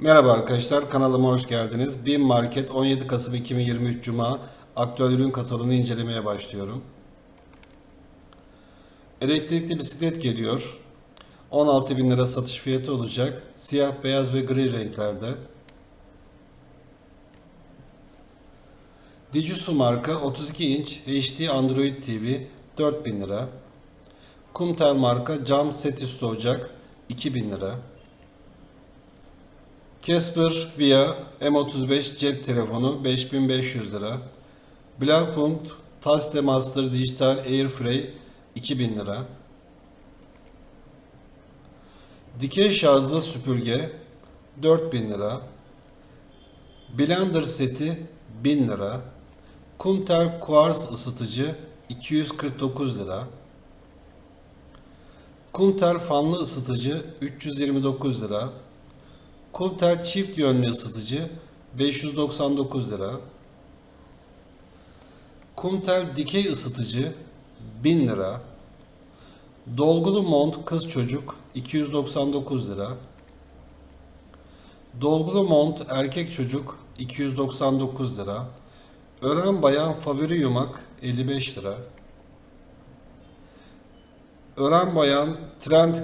Merhaba arkadaşlar, kanalıma hoş geldiniz. BİM Market 17 Kasım 2023 Cuma aktüel ürün kataloğunu incelemeye başlıyorum. Elektrikli bisiklet geliyor. 16 bin lira satış fiyatı olacak. Siyah, beyaz ve gri renklerde. Digisu marka 32 inç HD Android TV 4000 lira. Kumtel marka cam set üstü ocak 2000 lira. Casper Via M35 cep telefonu 5500 lira. Blackpunkt Taste Master Digital Airfryer 2000 lira. Dikey şarjlı süpürge 4000 lira. Blender seti 1000 lira. Kumtel Quartz ısıtıcı 249 lira. Kumtel fanlı ısıtıcı 329 lira. Kumtel çift yönlü ısıtıcı 599 lira. Kumtel dikey ısıtıcı 1000 lira. Dolgulu mont kız çocuk 299 lira. Dolgulu mont erkek çocuk 299 lira. Ören bayan favori yumak 55 lira. Ören bayan trend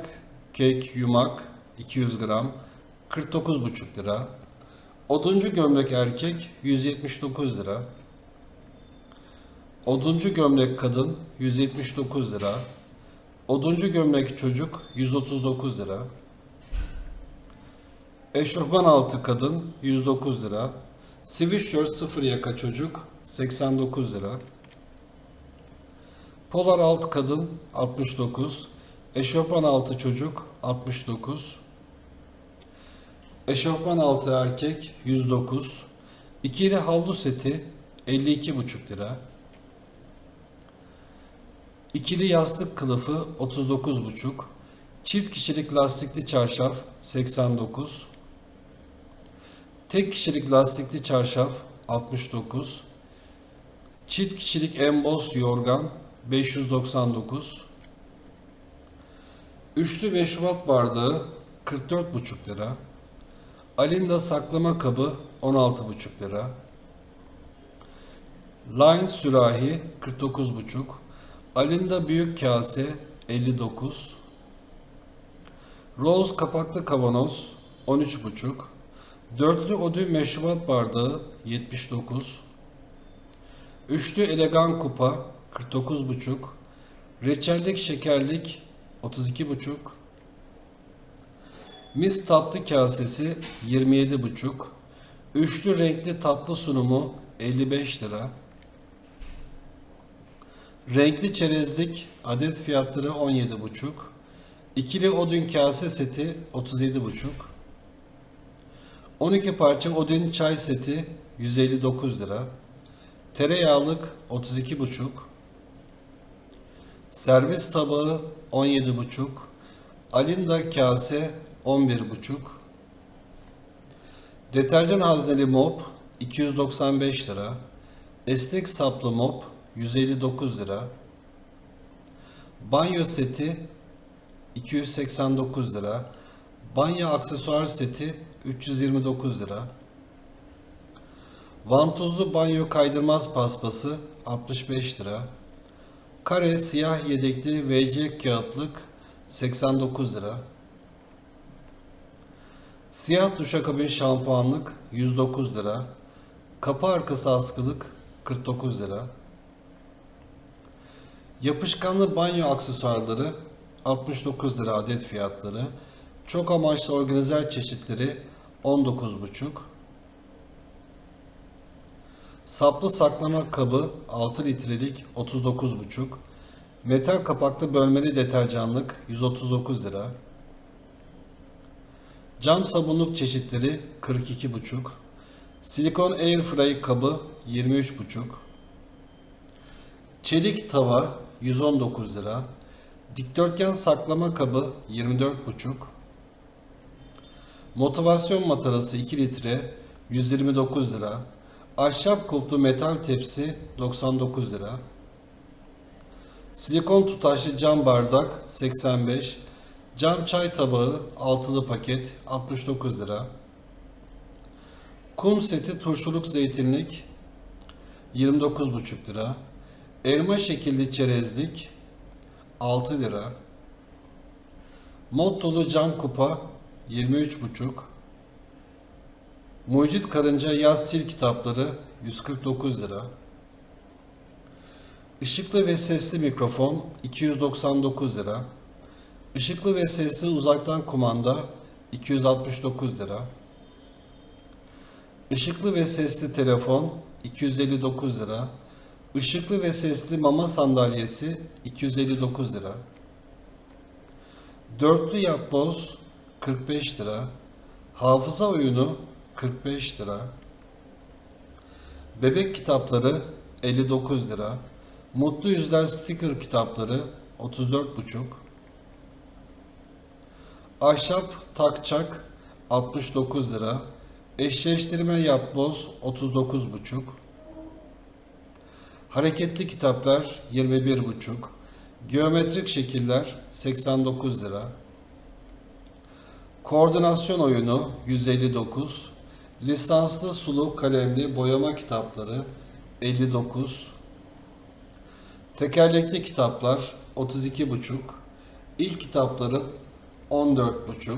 kek yumak 200 gram 49,5 lira. Oduncu gömlek erkek 179 lira. Oduncu gömlek kadın 179 lira. Oduncu gömlek çocuk 139 lira. Eşofman altı kadın 109 lira. Sweatshirt sıfır yaka çocuk 89 lira. Polar alt kadın 69. Eşofman altı çocuk 69. Eşofman altı erkek 109. İkili havlu seti 52,5 lira. İkili yastık kılıfı 39,5. Çift kişilik lastikli çarşaf 89. Tek kişilik lastikli çarşaf 69. Çift kişilik emboz yorgan 599. Üçlü meşrubat bardağı 44,5 lira. Alinda saklama kabı 16,5 lira. Line sürahi 49,5. Alinda büyük kase 59. Rose kapaklı kavanoz 13,5. Dörtlü odü meşrubat bardağı 79. Üçlü elegan kupa 49,5. Reçellik şekerlik 32,5. Mis tatlı kasesi 27,5. Üçlü renkli tatlı sunumu 55 lira. Renkli çerezlik adet fiyatları 17,5. İkili odun kase seti 37,5. 12 parça odun çay seti 159 lira. Tereyağlık 32,5. Servis tabağı 17,5. Alinda kase 11,5. Deterjan hazneli mop 295 lira. Esnek saplı mop 159 lira. Banyo seti 289 lira. Banyo aksesuar seti 329 lira. Vantuzlu banyo kaydırmaz paspası 65 lira. Kare siyah yedekli VC kağıtlık 89 lira. Siyah duşakabin şampuanlık 109 lira. Kapı arkası askılık 49 lira. Yapışkanlı banyo aksesuarları 69 lira adet fiyatları. Çok amaçlı organizer çeşitleri 19,5. Saplı saklama kabı 6 litrelik 39,5. Metal kapaklı bölmeli deterjanlık 139 lira. Cam sabunluk çeşitleri 42,5. Silikon airfry kabı 23,5. Çelik tava 119 lira. Dikdörtgen saklama kabı 24,5. Motivasyon matarası 2 litre 129 lira. Ahşap kulplu metal tepsi 99 lira. Silikon tutaşlı cam bardak 85. Cam çay tabağı altılı paket 69 lira. Kum seti turşuluk zeytinlik 29,5 lira. Elma şekilli çerezlik 6 lira. Mottolu cam kupa 23,5 Mucit Karınca Yaz Sil kitapları 149 lira. Işıklı ve sesli mikrofon 299 lira. Işıklı ve sesli uzaktan kumanda 269 lira. Işıklı ve sesli telefon 259 lira. Işıklı ve sesli mama sandalyesi 259 lira. Dörtlü yapboz 45 lira. Hafıza oyunu 45 lira. Bebek kitapları 59 lira. Mutlu Yüzler sticker kitapları 34,5. Ahşap takçak 69 lira. Eşleştirme yapboz 39,5. Hareketli kitaplar 21,5. Geometrik şekiller 89 lira. Koordinasyon oyunu 159. Lisanslı sulu kalemli boyama kitapları 59. Tekerlekli kitaplar 32,5. İlk kitapları 14,5.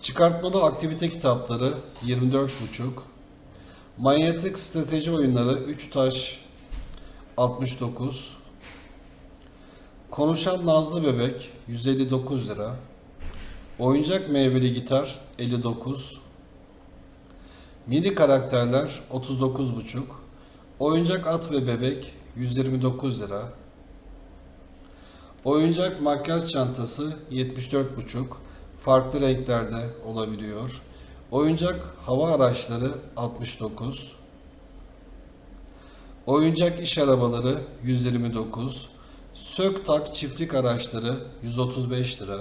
Çıkartmalı aktivite kitapları 24,5. Manyetik strateji oyunları 3 taş 69. Konuşan Nazlı Bebek 159 lira. Oyuncak meyveli gitar 59. Mini karakterler 39,5. Oyuncak at ve bebek 129 lira. Oyuncak makyaj çantası 74,5. Farklı renklerde olabiliyor. Oyuncak hava araçları 69. Oyuncak iş arabaları 129. Sök tak çiftlik araçları 135 lira.